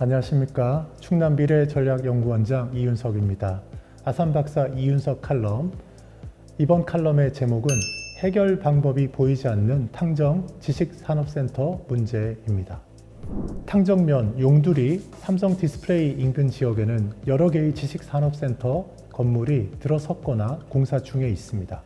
안녕하십니까. 충남 미래 전략 연구원장 이윤석입니다. 아산 박사 이윤석 칼럼. 이번 칼럼의 제목은 해결 방법이 보이지 않는 탕정 지식산업센터 문제입니다. 탕정면 용두리 삼성 디스플레이 인근 지역에는 여러 개의 지식산업센터 건물이 들어섰거나 공사 중에 있습니다.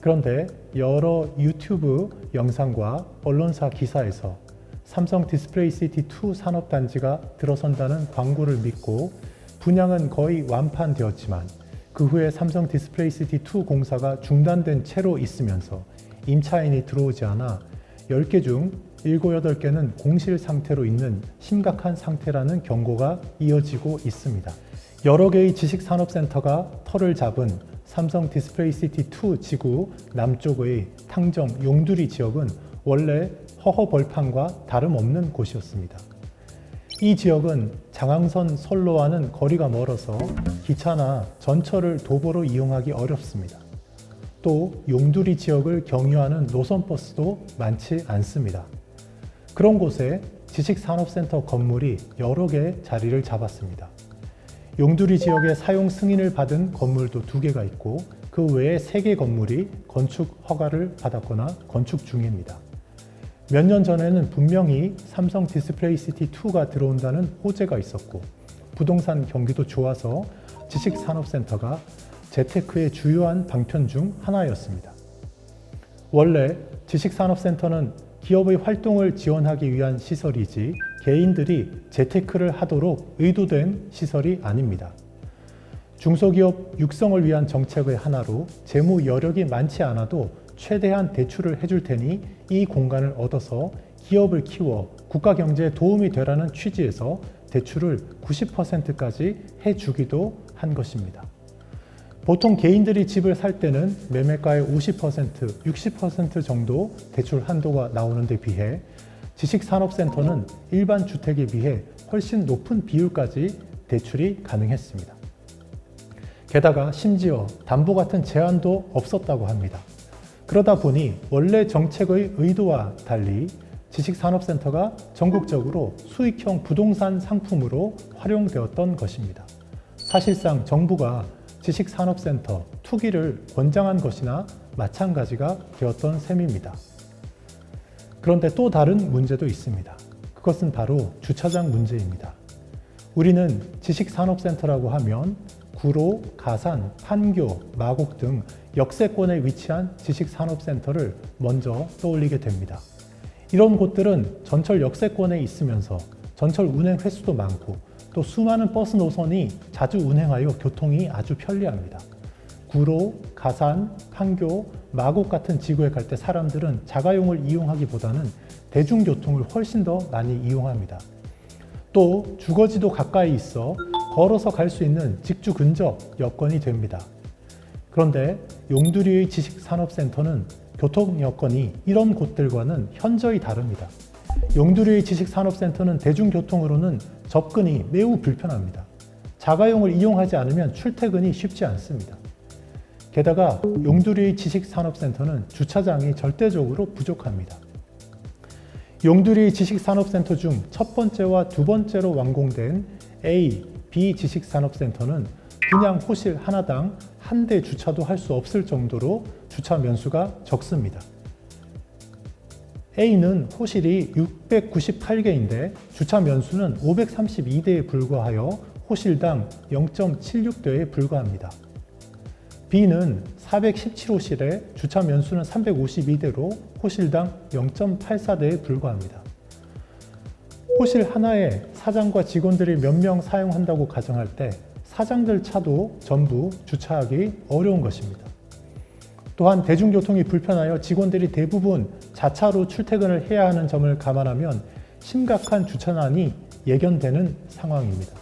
그런데 여러 유튜브 영상과 언론사 기사에서 삼성 디스플레이 시티 2 산업단지가 들어선다는 광고를 믿고 분양은 거의 완판되었지만 그 후에 삼성 디스플레이 시티 2 공사가 중단된 채로 있으면서 임차인이 들어오지 않아 10개 중 7, 8개는 공실 상태로 있는 심각한 상태라는 경고가 이어지고 있습니다. 여러 개의 지식산업센터가 털을 잡은 삼성 디스플레이 시티 2 지구 남쪽의 탕정 용두리 지역은 원래 허허벌판과 다름없는 곳이었습니다. 이 지역은 장항선 선로와는 거리가 멀어서 기차나 전철을 도보로 이용하기 어렵습니다. 또 용두리 지역을 경유하는 노선버스도 많지 않습니다. 그런 곳에 지식산업센터 건물이 여러 개 자리를 잡았습니다. 용두리 지역에 사용 승인을 받은 건물도 두 개가 있고 그 외에 세 개 건물이 건축 허가를 받았거나 건축 중입니다. 몇 년 전에는 분명히 삼성 디스플레이 시티 2가 들어온다는 호재가 있었고 부동산 경기도 좋아서 지식산업센터가 재테크의 주요한 방편 중 하나였습니다. 원래 지식산업센터는 기업의 활동을 지원하기 위한 시설이지 개인들이 재테크를 하도록 의도된 시설이 아닙니다. 중소기업 육성을 위한 정책의 하나로 재무 여력이 많지 않아도 최대한 대출을 해줄 테니 이 공간을 얻어서 기업을 키워 국가 경제에 도움이 되라는 취지에서 대출을 90%까지 해주기도 한 것입니다. 보통 개인들이 집을 살 때는 매매가의 50%, 60% 정도 대출 한도가 나오는 데 비해 지식산업센터는 일반 주택에 비해 훨씬 높은 비율까지 대출이 가능했습니다. 게다가 심지어 담보 같은 제한도 없었다고 합니다. 그러다 보니 원래 정책의 의도와 달리 지식산업센터가 전국적으로 수익형 부동산 상품으로 활용되었던 것입니다. 사실상 정부가 지식산업센터 투기를 권장한 것이나 마찬가지가 되었던 셈입니다. 그런데 또 다른 문제도 있습니다. 그것은 바로 주차장 문제입니다. 우리는 지식산업센터라고 하면 구로, 가산, 판교, 마곡 등 역세권에 위치한 지식산업센터를 먼저 떠올리게 됩니다. 이런 곳들은 전철 역세권에 있으면서 전철 운행 횟수도 많고 또 수많은 버스 노선이 자주 운행하여 교통이 아주 편리합니다. 구로, 가산, 판교, 마곡 같은 지구에 갈 때 사람들은 자가용을 이용하기보다는 대중교통을 훨씬 더 많이 이용합니다. 또 주거지도 가까이 있어 걸어서 갈 수 있는 직주 근접 여건이 됩니다. 그런데 용두리의 지식산업센터는 교통 여건이 이런 곳들과는 현저히 다릅니다. 용두리의 지식산업센터는 대중교통으로는 접근이 매우 불편합니다. 자가용을 이용하지 않으면 출퇴근이 쉽지 않습니다. 게다가 용두리의 지식산업센터는 주차장이 절대적으로 부족합니다. 용두리 지식산업센터 중 첫 번째와 두 번째로 완공된 A, B 지식산업센터는 분양 호실 하나당 한 대 주차도 할 수 없을 정도로 주차 면수가 적습니다. A는 호실이 698개인데 주차 면수는 532대에 불과하여 호실당 0.76대에 불과합니다. B는 417호실에 주차 면수는 352대로 호실당 0.84대에 불과합니다. 호실 하나에 사장과 직원들이 몇 명 사용한다고 가정할 때 사장들 차도 전부 주차하기 어려운 것입니다. 또한 대중교통이 불편하여 직원들이 대부분 자차로 출퇴근을 해야 하는 점을 감안하면 심각한 주차난이 예견되는 상황입니다.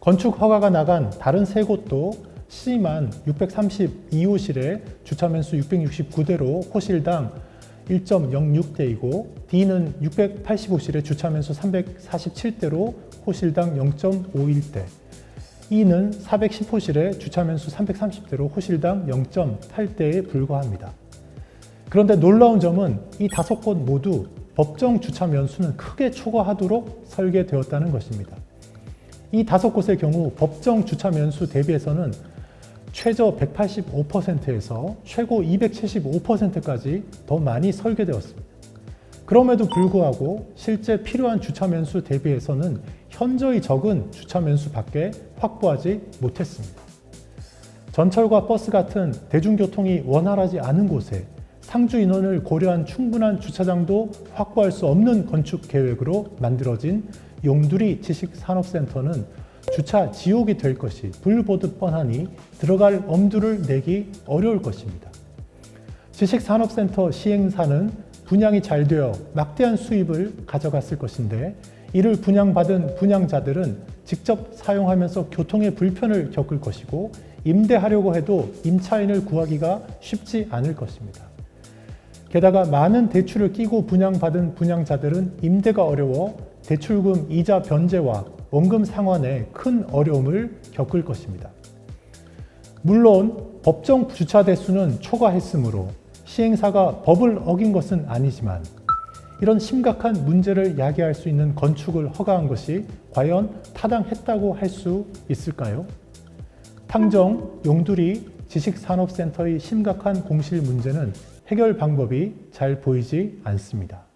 건축 허가가 나간 다른 세 곳도 C만 632호실에 주차면수 669대로 호실당 1.06대이고 D는 685실에 주차면수 347대로 호실당 0.51대 E는 410호실에 주차면수 330대로 호실당 0.8대에 불과합니다. 그런데 놀라운 점은 이 다섯 곳 모두 법정 주차 면수는 크게 초과하도록 설계되었다는 것입니다. 이 다섯 곳의 경우 법정 주차 면수 대비해서는 최저 185%에서 최고 275%까지 더 많이 설계되었습니다. 그럼에도 불구하고 실제 필요한 주차 면수 대비해서는 현저히 적은 주차 면수밖에 확보하지 못했습니다. 전철과 버스 같은 대중교통이 원활하지 않은 곳에 상주 인원을 고려한 충분한 주차장도 확보할 수 없는 건축 계획으로 만들어진 용두리 지식산업센터는 주차 지옥이 될 것이 불보듯 뻔하니 들어갈 엄두를 내기 어려울 것입니다. 지식산업센터 시행사는 분양이 잘 되어 막대한 수입을 가져갔을 것인데 이를 분양받은 분양자들은 직접 사용하면서 교통의 불편을 겪을 것이고 임대하려고 해도 임차인을 구하기가 쉽지 않을 것입니다. 게다가 많은 대출을 끼고 분양받은 분양자들은 임대가 어려워 대출금 이자 변제와 원금 상환에 큰 어려움을 겪을 것입니다. 물론 법정 주차 대수는 초과했으므로 시행사가 법을 어긴 것은 아니지만 이런 심각한 문제를 야기할 수 있는 건축을 허가한 것이 과연 타당했다고 할 수 있을까요? 탕정, 용두리 지식산업센터의 심각한 공실 문제는 해결 방법이 잘 보이지 않습니다.